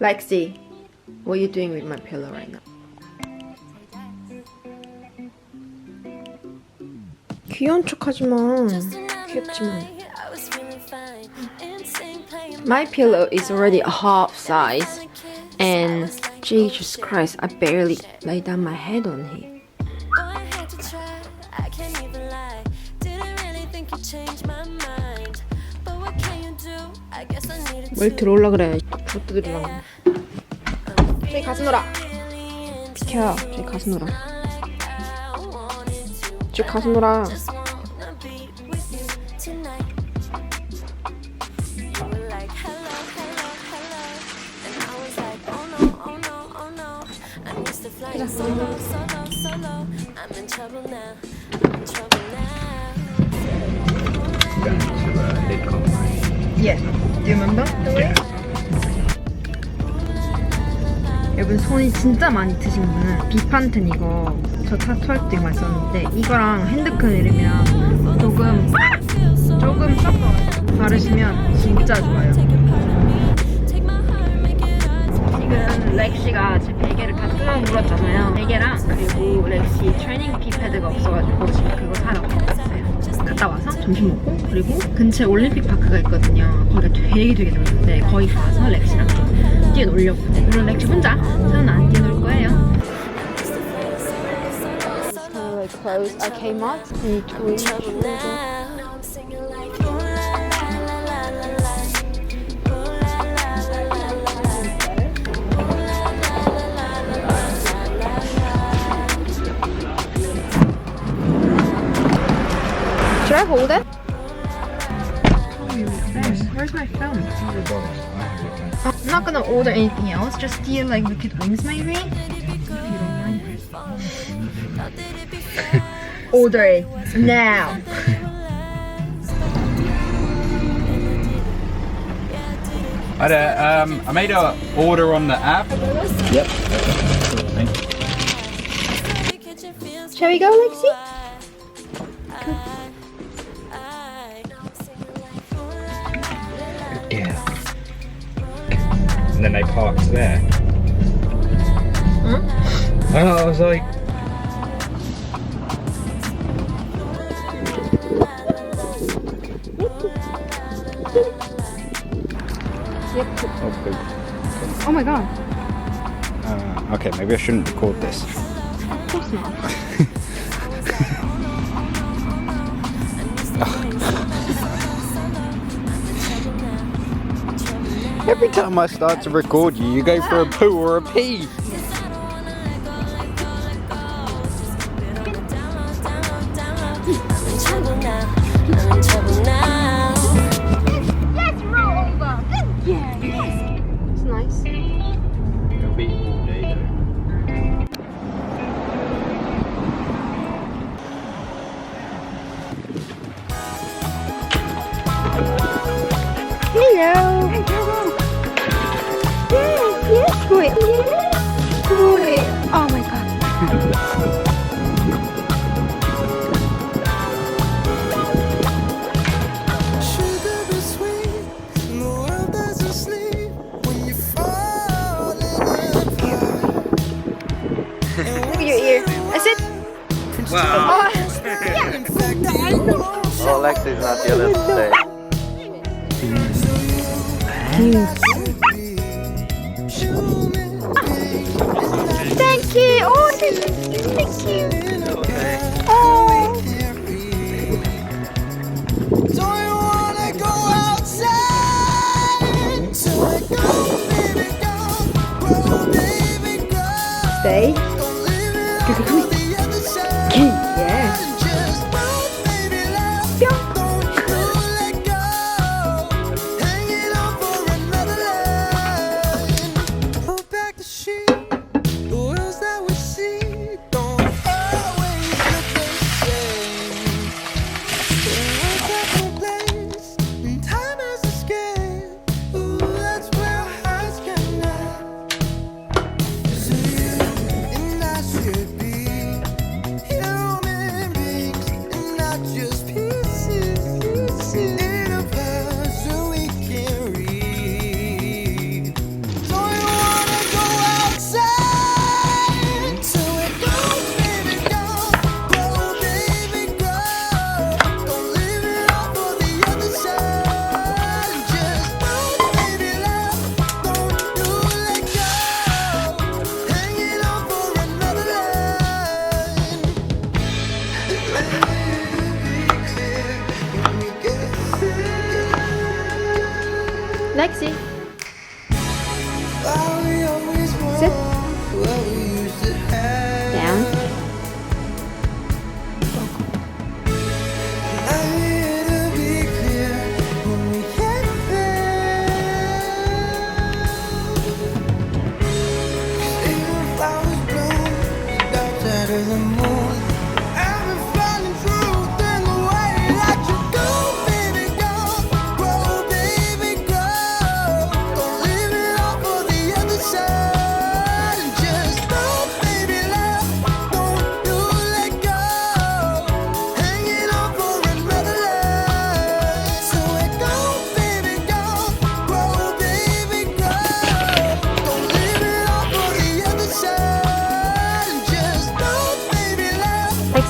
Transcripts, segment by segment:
Lexi, what are you doing with my pillow right now? 귀여운 척하지 마. 귀엽지만. My pillow is already a half size, and Jesus Christ, I barely lay down my head on it. 뭘 들어올라 그래? 들으라고. 저기 가서 놀아. 비켜. 저기 가서 놀아. 저기 가서 놀아. Uh? Yeah. Do you remember the way? 여러분 손이 진짜 많이 트신 분은 비판텐 이거 저 타투할 때 썼는데 이거랑 핸드크림 이름이랑 조금 조금 섞어 바르시면 진짜 좋아요. 지금 렉시가 제 베개를 다 뚫어 물었잖아요. 베개랑 그리고 렉시 트레이닝 피 패드가 없어가지고 지금 그거 사러 갔어요. 갔다 와서 점심 먹고 그리고 근처에 올림픽 파크가 있거든요. 거기가 되게 되게 넓은데 거기 가서 렉시랑 좀 뛰어놀려고. 네, 물론 렉시 혼자 저는 안 뛰어놀 거예요. clothes I came out and Should I hold it? Where's my phone? I'm not gonna order anything else. Just do like wicked wings maybe. If you don't mind. order it now. Hi there. Um, I made a order on the app. Yep. Thank you. Shall we go, Lexi? And then they parked there. Hmm? And I was like, Yep. oh. Oh my god. Uh, okay, maybe I shouldn't record this. Of course not. Every time I start to record you, you go for a poo or a pee. Wow. Rolex is not your little today. Thank you. Oh, thank you. Oh. Stay. You come? Want Sit.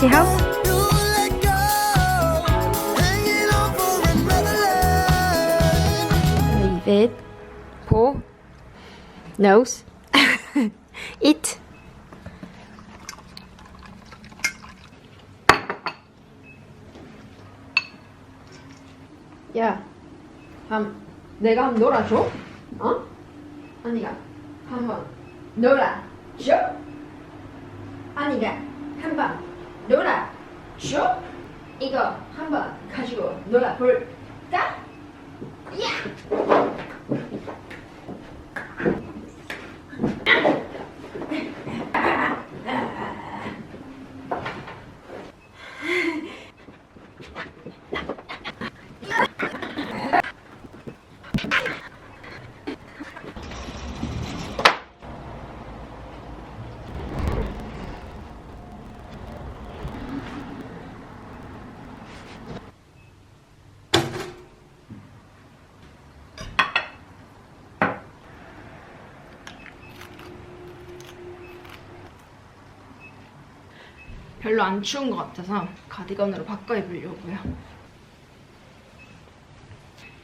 Leave it. Pull. Nose. Eat. 야, 한 내가 한번 놀아줘? 어? 아니가 한번 놀아줘? 아니가 한번 놀아줘? 이거 한번 가지고 놀아볼까? 별로 안 추운 것 같아서 가디건으로 바꿔 입으려고요.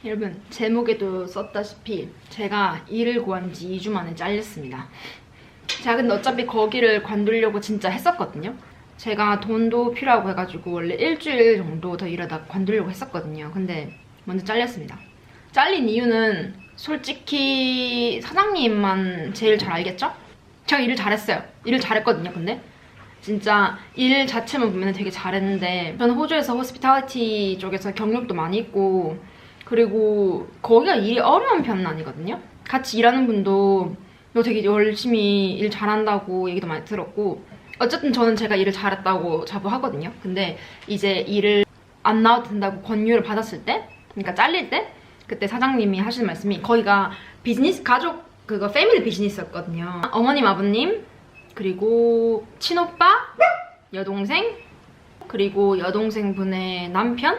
여러분 제목에도 썼다시피 제가 일을 구한 지 2주 만에 잘렸습니다. 제가 근데 어차피 거기를 관두려고 진짜 했었거든요. 제가 돈도 필요하고 해가지고 원래 일주일 정도 더 일하다 관두려고 했었거든요. 근데 먼저 잘렸습니다. 잘린 이유는 솔직히 사장님만 제일 잘 알겠죠? 제가 일을 잘했어요. 일을 잘했거든요. 근데 진짜 일 자체만 보면 되게 잘했는데 저는 호주에서 호스피탈리티 쪽에서 경력도 많이 있고 그리고 거기가 일이 어려운 편은 아니거든요. 같이 일하는 분도 너 되게 열심히 일 잘한다고 얘기도 많이 들었고 어쨌든 저는 제가 일을 잘했다고 자부하거든요. 근데 이제 일을 안 나와도 된다고 권유를 받았을 때 그러니까 잘릴 때 그때 사장님이 하시는 말씀이 거기가 비즈니스 가족 그거 패밀리 비즈니스였거든요. 어머님 아버님 그리고 친오빠, 여동생, 그리고 여동생분의 남편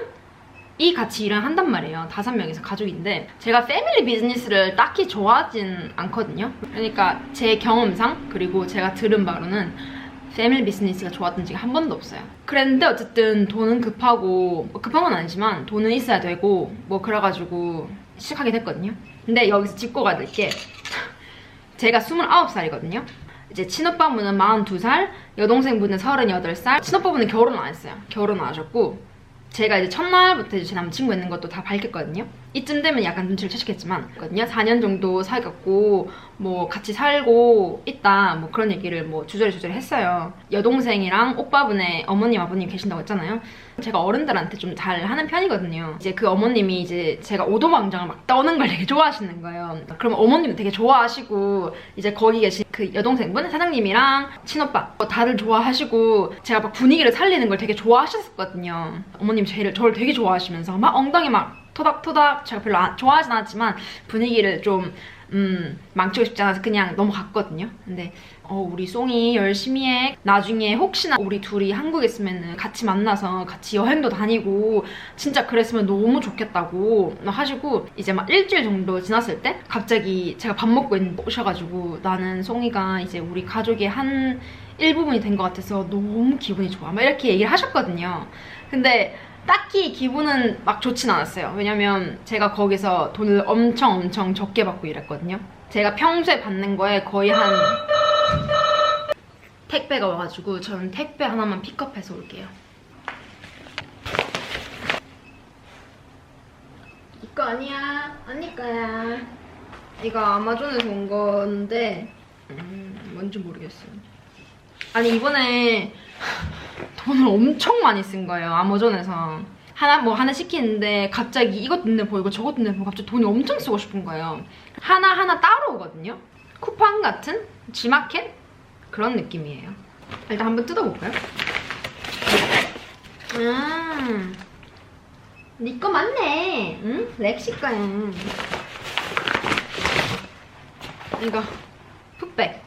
이 같이 일을 한단 말이에요. 다섯 명이서 가족인데 제가 패밀리 비즈니스를 딱히 좋아하진 않거든요. 그러니까 제 경험상 그리고 제가 들은 바로는 패밀리 비즈니스가 좋았던 적이 한 번도 없어요. 그랬는데 어쨌든 돈은 급하고 뭐 급한 건 아니지만 돈은 있어야 되고 뭐 그래가지고 시작하게 됐거든요. 근데 여기서 짚고 가야 될 게 제가 29살이거든요. 이제 친오빠분은 42살, 여동생분은 38살. 친오빠분은 결혼 안 했어요. 결혼 안 하셨고 제가 이제 첫날부터 제 남친구 있는 것도 다 밝혔거든요. 이쯤 되면 약간 눈치를 채셨겠지만, 거든요. 4년 정도 사귀었고, 뭐 같이 살고 있다, 뭐 그런 얘기를 뭐 주저리주저리 했어요. 여동생이랑 오빠분의 어머님, 아버님 계신다고 했잖아요. 제가 어른들한테 좀 잘 하는 편이거든요. 이제 그 어머님이 이제 제가 오도방정을 막 떠는 걸 되게 좋아하시는 거예요. 그럼 어머님도 되게 좋아하시고, 이제 거기 계신 그 여동생분, 사장님이랑 친오빠, 뭐 다들 좋아하시고, 제가 막 분위기를 살리는 걸 되게 좋아하셨었거든요. 어머님 저를, 저를 되게 좋아하시면서 막 엉덩이 막 토닥토닥 제가 별로 안- 좋아하진 않았지만 분위기를 좀 음, 망치고 싶지 않아서 그냥 넘어갔거든요. 근데 어, 우리 송이 열심히 해. 나중에 혹시나 우리 둘이 한국에 있으면 같이 만나서 같이 여행도 다니고 진짜 그랬으면 너무 좋겠다고 하시고 이제 막 일주일 정도 지났을 때 갑자기 제가 밥 먹고 오셔가지고 나는 송이가 이제 우리 가족의 한 일부분이 된 것 같아서 너무 기분이 좋아. 막 이렇게 얘기를 하셨거든요. 근데 딱히 기분은 막 좋진 않았어요. 왜냐면 제가 거기서 돈을 엄청 엄청 적게 받고 일했거든요. 제가 평소에 받는 거에 거의 한 택배가 와가지고 저는 택배 하나만 픽업해서 올게요. 이거 아니야. 언니 거야. 이거 아마존에서 온 건데 음, 뭔지 모르겠어요. 아니 이번에 돈을 엄청 많이 쓴 거예요 아마존에서. 하나 뭐 하나 시키는데 갑자기 이것 눈에 보이고 저것 눈에 보이고 갑자기 돈이 엄청 쓰고 싶은 거예요. 하나 하나 따로 오거든요. 쿠팡 같은? 지마켓? 그런 느낌이에요. 일단 한번 뜯어볼까요? 음, 니거 맞네. 응? 렉시 거야 이거 풋백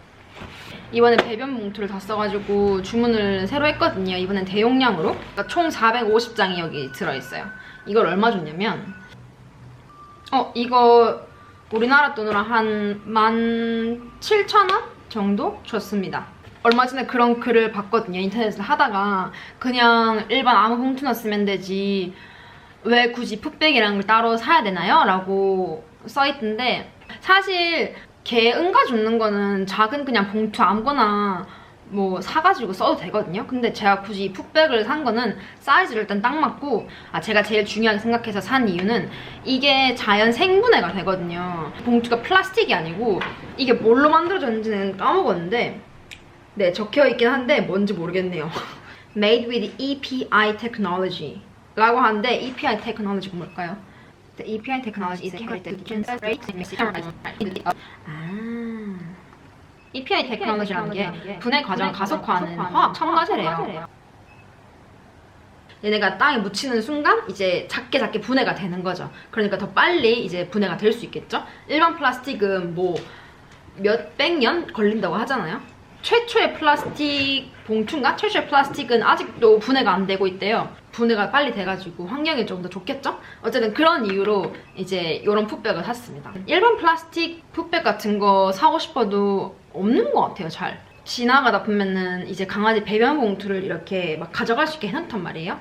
이번에 배변 봉투를 다 써가지고 주문을 새로 했거든요. 이번엔 대용량으로. 그러니까 총 450장이 여기 들어있어요. 이걸 얼마 줬냐면 어 이거 우리나라 돈으로 한 17,000원 정도 줬습니다. 얼마 전에 그런 글을 봤거든요. 인터넷에서 하다가 그냥 일반 아무 봉투나 쓰면 되지 왜 굳이 풋백이라는 걸 따로 사야 되나요? 라고 써있던데 사실 개 응가 줍는 거는 작은 그냥 봉투 아무거나 뭐 사가지고 써도 되거든요. 근데 제가 굳이 풋백을 산 거는 사이즈를 일단 딱 맞고 아 제가 제일 중요하게 생각해서 산 이유는 이게 자연 생분해가 되거든요. 봉투가 플라스틱이 아니고 이게 뭘로 만들어졌는지는 까먹었는데 네 적혀 있긴 한데 뭔지 모르겠네요. Made with EPI technology 라고 하는데 EPI technology가 뭘까요? The EPI technology is 아. EPI 테크놀로지라는 게 분해 과정을 가속화하는 화학 첨가제래요. 얘네가 땅에 묻히는 순간 이제 작게 작게 분해가 되는 거죠. 그러니까 더 빨리 이제 분해가 될 수 있겠죠. 일반 플라스틱은 뭐 몇 백 년 걸린다고 하잖아요. 최초의 플라스틱 봉투인가? 최초의 플라스틱은 아직도 분해가 안 되고 있대요. 분해가 빨리 돼가지고 환경에 좀 더 좋겠죠? 어쨌든 그런 이유로 이제 이런 풋백을 샀습니다. 일반 플라스틱 풋백 같은 거 사고 싶어도 없는 것 같아요, 잘. 지나가다 보면은 이제 강아지 배변 봉투를 이렇게 막 가져갈 수 있게 해놓단 말이에요.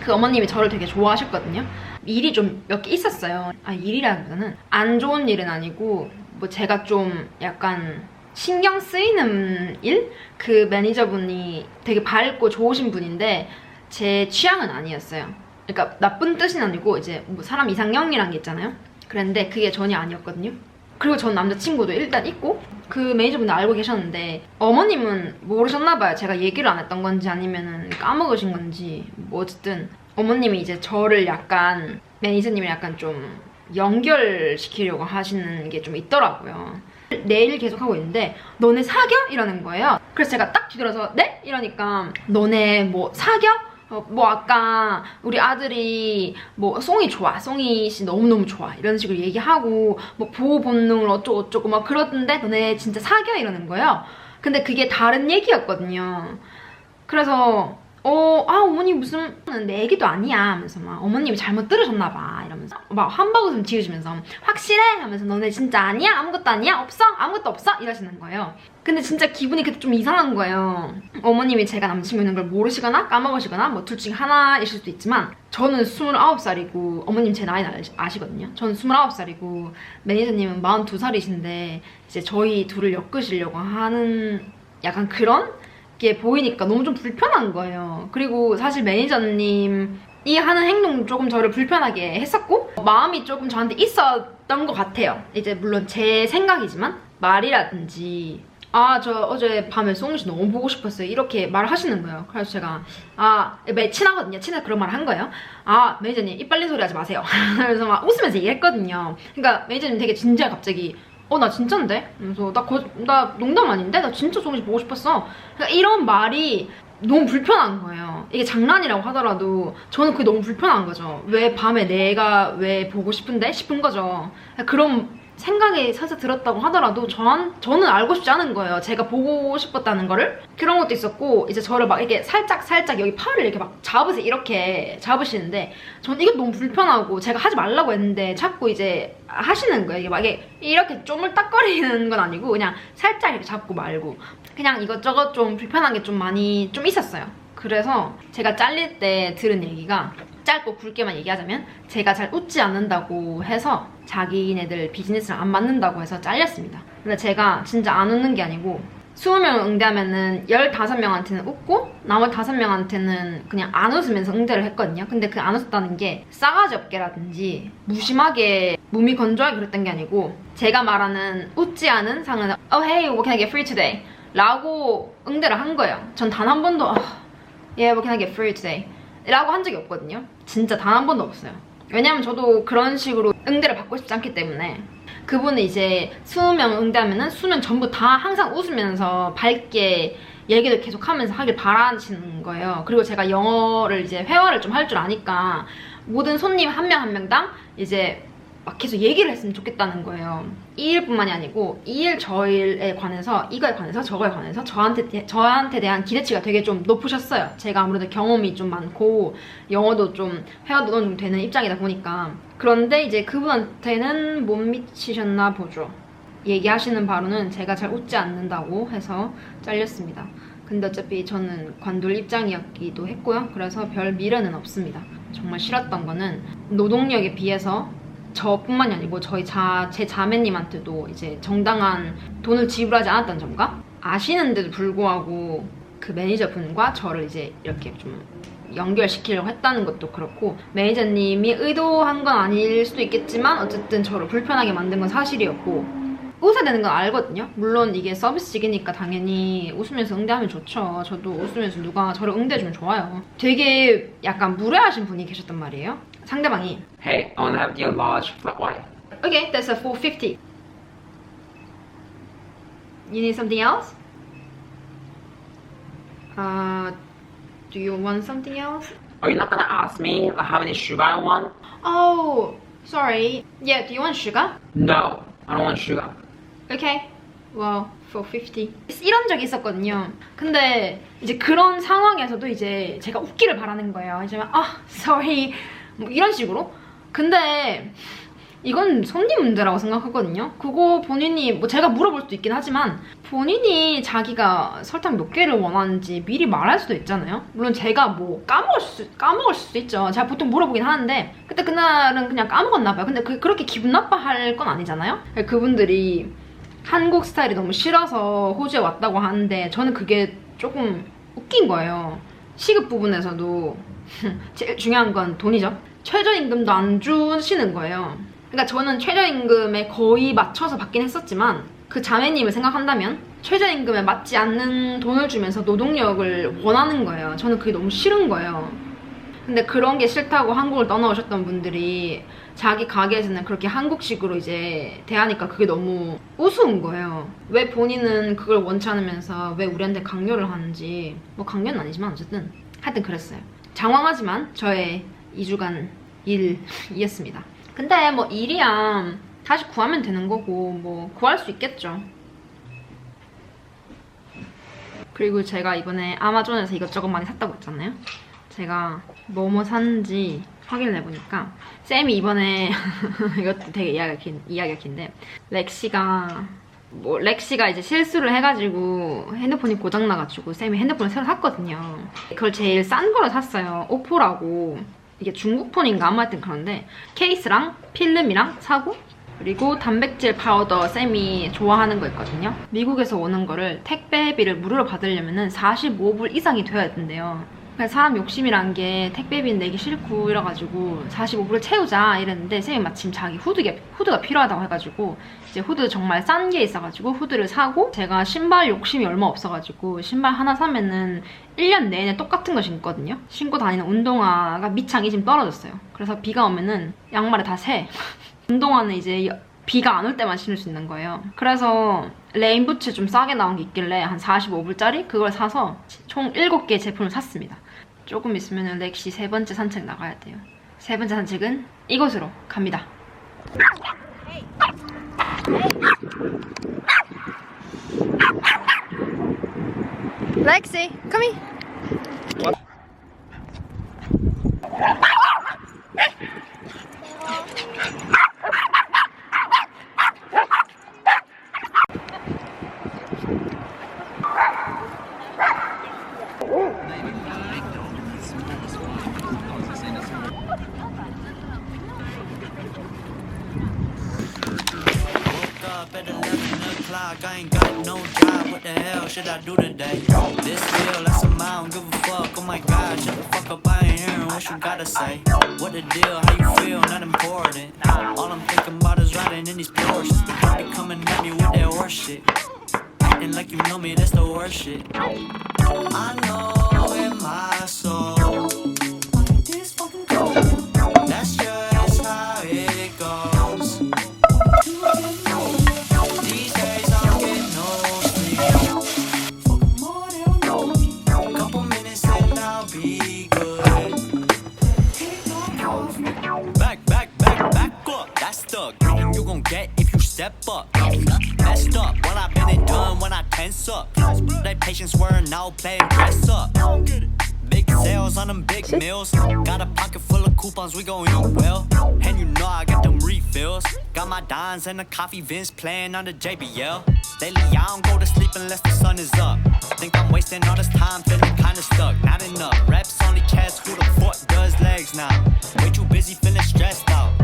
그 어머님이 저를 되게 좋아하셨거든요. 일이 좀 몇 개 있었어요. 아, 일이라기보다는 안 좋은 일은 아니고 뭐 제가 좀 약간 신경 쓰이는 일? 그 매니저분이 되게 밝고 좋으신 분인데 제 취향은 아니었어요. 그러니까 나쁜 뜻은 아니고 이제 뭐 사람 이상형이란 게 있잖아요. 그랬는데 그게 전혀 아니었거든요. 그리고 전 남자친구도 일단 있고 그 매니저분도 알고 계셨는데 어머님은 모르셨나봐요. 제가 얘기를 안 했던 건지 아니면은 까먹으신 건지 뭐 어쨌든 어머님이 이제 저를 약간 매니저님을 약간 좀 연결시키려고 하시는 게 좀 있더라고요. 내일 계속 하고 있는데 너네 사겨? 이러는 거예요. 그래서 제가 딱 뒤돌아서 네? 이러니까 너네 뭐 사겨? 어, 뭐 아까 우리 아들이 뭐 송이 좋아 송이 씨 너무너무 좋아 이런 식으로 얘기하고 뭐 보호 본능을 어쩌고 어쩌고 막 그러던데 너네 진짜 사겨 이러는 거예요. 근데 그게 다른 얘기였거든요. 그래서 어, 아, 어머니 무슨 내 얘기도 아니야 하면서 막 어머님이 잘못 들으셨나 봐 이러면서 막 한바구음 지으시면서 확실해? 하면서 너네 진짜 아니야? 아무것도 아니야? 없어? 아무것도 없어? 이러시는 거예요 근데 진짜 기분이 그때 좀 이상한 거예요 어머님이 제가 남친구 있는 걸 모르시거나 까먹으시거나 뭐 둘중 하나이실 수도 있지만 저는 29살이고 어머님 제 나이 아시거든요 저는 29살이고 매니저님은 42살이신데 이제 저희 둘을 엮으시려고 하는 약간 그런 게 보이니까 너무 좀 불편한 거예요. 그리고 사실 매니저님 이 하는 행동 조금 저를 불편하게 했었고 마음이 조금 저한테 있었던 것 같아요. 이제 물론 제 생각이지만 말이라든지 아 저 어제 밤에 송우 씨 너무 보고 싶었어요. 이렇게 말하시는 거예요. 그래서 제가 아 매, 친하거든요. 친해서 그런 말을 한 거예요. 아 매니저님 입 빨린 소리 하지 마세요. 그래서 막 웃으면서 얘기했거든요. 그러니까 매니저님 되게 진지하게 갑자기 어 나 진짠데? 그래서 나, 거, 나 농담 아닌데? 나 진짜 송이 씨 보고 싶었어 그러니까 이런 말이 너무 불편한 거예요 이게 장난이라고 하더라도 저는 그게 너무 불편한 거죠 왜 밤에 내가 왜 보고 싶은데? 싶은 거죠 그런 생각이 살짝 들었다고 하더라도 전, 저는 알고 싶지 않은 거예요. 제가 보고 싶었다는 거를. 그런 것도 있었고, 이제 저를 막 이렇게 살짝 살짝 여기 팔을 이렇게 막 잡으세요. 이렇게 잡으시는데, 전 이게 너무 불편하고, 제가 하지 말라고 했는데, 자꾸 이제 하시는 거예요. 이게 막 이렇게 쪼물딱거리는 건 아니고, 그냥 살짝 이렇게 잡고 말고. 그냥 이것저것 좀 불편한 게 좀 많이 좀 있었어요. 그래서 제가 잘릴 때 들은 얘기가 짧고 굵게만 얘기하자면 제가 잘 웃지 않는다고 해서 자기네들 비즈니스를 안 맞는다고 해서 잘렸습니다. 근데 제가 진짜 안 웃는 게 아니고 20명 응대하면은 15명한테는 웃고 나머지 5명한테는 그냥 안 웃으면서 응대를 했거든요. 근데 그 안 웃었다는 게 싸가지 없게라든지 무심하게 몸이 건조하게 그랬던 게 아니고 제가 말하는 웃지 않은 상은 Oh hey, what can I get free today? 라고 응대를 한 거예요. 전 단 한 번도 아, Yeah, what can I get free today? 라고 한 적이 없거든요. 진짜 단 한 번도 없어요. 왜냐면 저도 그런 식으로 응대를 받고 싶지 않기 때문에 그분은 이제 20명 응대하면 은 20명 전부 다 항상 웃으면서 밝게 얘기를 계속 하면서 하길 바라시는 거예요. 그리고 제가 영어를 이제 회화를 좀 할 줄 아니까 모든 손님 한 명 한 명당 이제 막 계속 얘기를 했으면 좋겠다는 거예요. 이 일뿐만이 아니고 이 일 저 일에 관해서 이거에 관해서 저거에 관해서 저한테 대- 저한테 대한 기대치가 되게 좀 높으셨어요. 제가 아무래도 경험이 좀 많고 영어도 좀 회화도 어느 정도 되는 입장이다 보니까 그런데 이제 그분한테는 못 미치셨나 보죠. 얘기하시는 바로는 제가 잘 웃지 않는다고 해서 잘렸습니다. 근데 어차피 저는 관둘 입장이었기도 했고요. 그래서 별 미래는 없습니다. 정말 싫었던 거는 노동력에 비해서 저뿐만이 아니고 저희 자, 제 자매님한테도 이제 정당한 돈을 지불하지 않았던 점과 아시는데도 불구하고 그 매니저분과 저를 이제 이렇게 좀 연결시키려고 했다는 것도 그렇고 매니저님이 의도한 건 아닐 수도 있겠지만 어쨌든 저를 불편하게 만든 건 사실이었고 웃어야 되는 건 알거든요. 물론 이게 서비스직이니까 당연히 웃으면서 응대하면 좋죠. 저도 웃으면서 누가 저를 응대해주면 좋아요. 되게 약간 무례하신 분이 계셨단 말이에요. 상대방이 Hey, I want to have the large flat white. Okay, that's a 450. You need something else? Uh, do you want something else? Are you not gonna ask me how many sugar I want? Oh, sorry. Yeah, do you want sugar? No, I don't want sugar. Okay. Well, 450. 이런 적이 있었거든요. 근데 이제 그런 상황에서도 이제 제가 웃기를 바라는 거예요. 이제 막, 아, sorry. 뭐 이런 식으로. 근데 이건 손님 문제라고 생각하거든요. 그거 본인이 뭐 제가 물어볼 수도 있긴 하지만 본인이 자기가 설탕 몇 개를 원하는지 미리 말할 수도 있잖아요. 물론 제가 뭐 까먹을 수 까먹을 수도 있죠. 제가 보통 물어보긴 하는데 그때 그날은 그냥 까먹었나 봐요. 근데 그, 그렇게 기분 나빠할 건 아니잖아요. 그분들이 한국 스타일이 너무 싫어서 호주에 왔다고 하는데 저는 그게 조금 웃긴 거예요. 시급 부분에서도 제일 중요한 건 돈이죠. 최저임금도 안 주시는 거예요. 그러니까 저는 최저임금에 거의 맞춰서 받긴 했었지만 그 자매님을 생각한다면 최저임금에 맞지 않는 돈을 주면서 노동력을 원하는 거예요. 저는 그게 너무 싫은 거예요. 근데 그런 게 싫다고 한국을 떠나오셨던 분들이 자기 가게에서는 그렇게 한국식으로 이제 대하니까 그게 너무 우스운 거예요. 왜 본인은 그걸 원치 않으면서 왜 우리한테 강요를 하는지 뭐 강요는 아니지만 어쨌든 하여튼 그랬어요. 장황하지만 저의 2주간 일이었습니다. 근데 뭐 일이야 다시 구하면 되는 거고 뭐 구할 수 있겠죠. 그리고 제가 이번에 아마존에서 이것저것 많이 샀다고 했잖아요. 제가 뭐뭐 샀는지 확인을 해보니까 쌤이 이번에 이것도 되게 이야기가, 긴, 이야기가 긴데 렉시가 뭐 렉시가 이제 실수를 해가지고 핸드폰이 고장나가지고 쌤이 핸드폰을 새로 샀거든요. 그걸 제일 싼 거를 샀어요. 오포라고 이게 중국 폰인가 아무튼 그런데 케이스랑 필름이랑 사고 그리고 단백질 파우더 쌤이 좋아하는 거 있거든요. 미국에서 오는 거를 택배비를 무료로 받으려면 45불 이상이 돼야 된대요. 사람 욕심이란 게 택배비는 내기 싫고 이래가지고 45불을 채우자 이랬는데 쌤이 마침 자기 후드가, 후드가 필요하다고 해가지고 이제 후드 정말 싼 게 있어가지고 후드를 사고 제가 신발 욕심이 얼마 없어가지고 신발 하나 사면은 1년 내내 똑같은 거 신거든요. 신고 다니는 운동화가 밑창이 지금 떨어졌어요. 그래서 비가 오면은 양말에 다 새. 운동화는 이제 여- 비가 안 올 때만 신을 수 있는 거예요. 그래서 레인부츠 좀 싸게 나온 게 있길래 한 45불짜리 그걸 사서 총 7개 제품을 샀습니다. 조금 있으면 렉시 세 번째 산책 나가야 돼요. 세 번째 산책은 이곳으로 갑니다. 렉시, come here. I ain't got no job. What the hell should I do today? This feel like some I don't give a fuck. Oh my god, shut the fuck up, I ain't hearing what you gotta say. What the deal? How you feel? Not important. All I'm thinking about is riding in these Porsches. They coming at me with that horse shit. Like you know me, that's the worst shit. I know in my soul. Gon' get if you step up. Messed up, what I've been and done when I tense up. That patience were now playing dress up. Big sales on them big meals. Got a pocket full of coupons, we gon' eat well. And you know I got them refills. Got my dimes and the coffee Vince playing on the JBL. Lately I don't go to sleep unless the sun is up. Think I'm wasting all this time feeling kinda stuck. Not enough reps, only cats who the fuck does legs now. Way too busy feeling stressed out.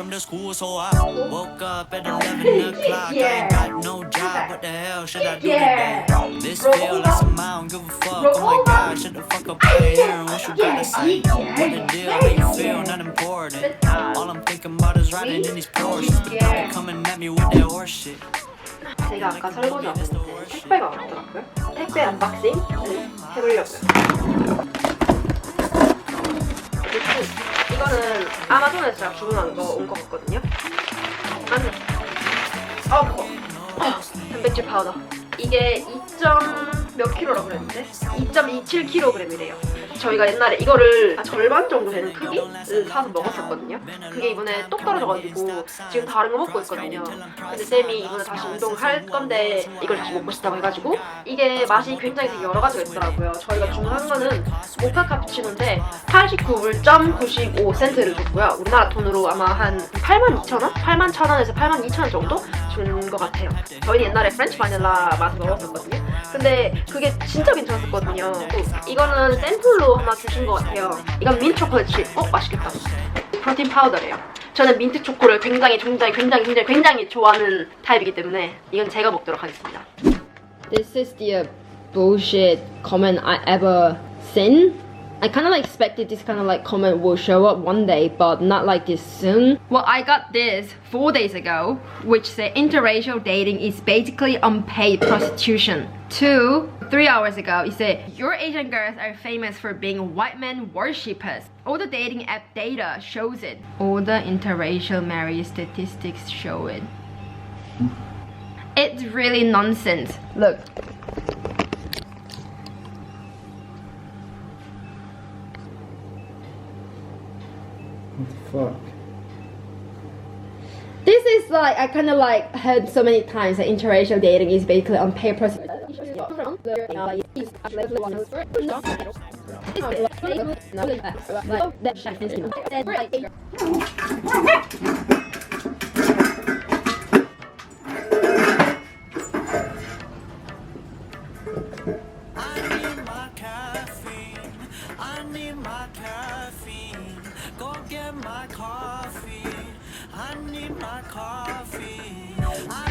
From the school, so I woke up at 11 o'clock. I ain't got no job. What the hell should I do today? This feel like some I don't give a fuck. Oh my god, shut the fuck up, I hearing what you gotta say. What the deal? How you feel? Not important. All I'm thinking about is riding in these Porsches. But they coming at me with that horse shit. 제가 아까 설거지 안 했는데 택배가 왔더라고요. 택배 언박싱 네, 해보려고요. 이거는 아마존에서 제가 주문한 거 온 거 같거든요. 안에 아 무거. 단백질 파우더. 이게 2. 몇 킬로라고 그랬는데 2.27kg이래요. 저희가 옛날에 이거를 아, 절반 정도 되는 크기를 사서 먹었었거든요. 그게 이번에 똑 떨어져가지고 지금 다른 거 먹고 있거든요. 근데 쌤이 이번에 다시 운동할 건데 이걸 다시 먹고 싶다고 해가지고 이게 맛이 굉장히 되게 여러 가지가 있더라고요. 저희가 주문한 거는 모카 카푸치노인데 89불.95센트를 줬고요. 우리나라 돈으로 아마 한 82,000원? 81,000원에서 82,000원 정도 준 것 같아요. 저희는 옛날에 프렌치 바닐라 맛을 먹었었거든요. 근데 그게 진짜 괜찮았었거든요. 또 이거는 샘플로 하나 주신 것 같아요. 이건 초콜릿 칩. 어 맛있겠다. 프로틴 파우더래요. 저는 민트 초코를 굉장히 굉장히 굉장히 굉장히 굉장히 좋아하는 타입이기 때문에 이건 제가 먹도록 하겠습니다. This is the bullshit comment I ever seen. I kind of like expected this kind of like comment will show up one day, but not like this soon. Well, I got this four days ago, which said interracial dating is basically unpaid prostitution. Two, three hours ago, it said your Asian girls are famous for being white men worshippers. All the dating app data shows it. All the interracial marriage statistics show it. It's really nonsense. Look. Fuck. This is like I kind of like heard so many times that interracial dating is basically unpaid prostitution. my coffee. I need my coffee. I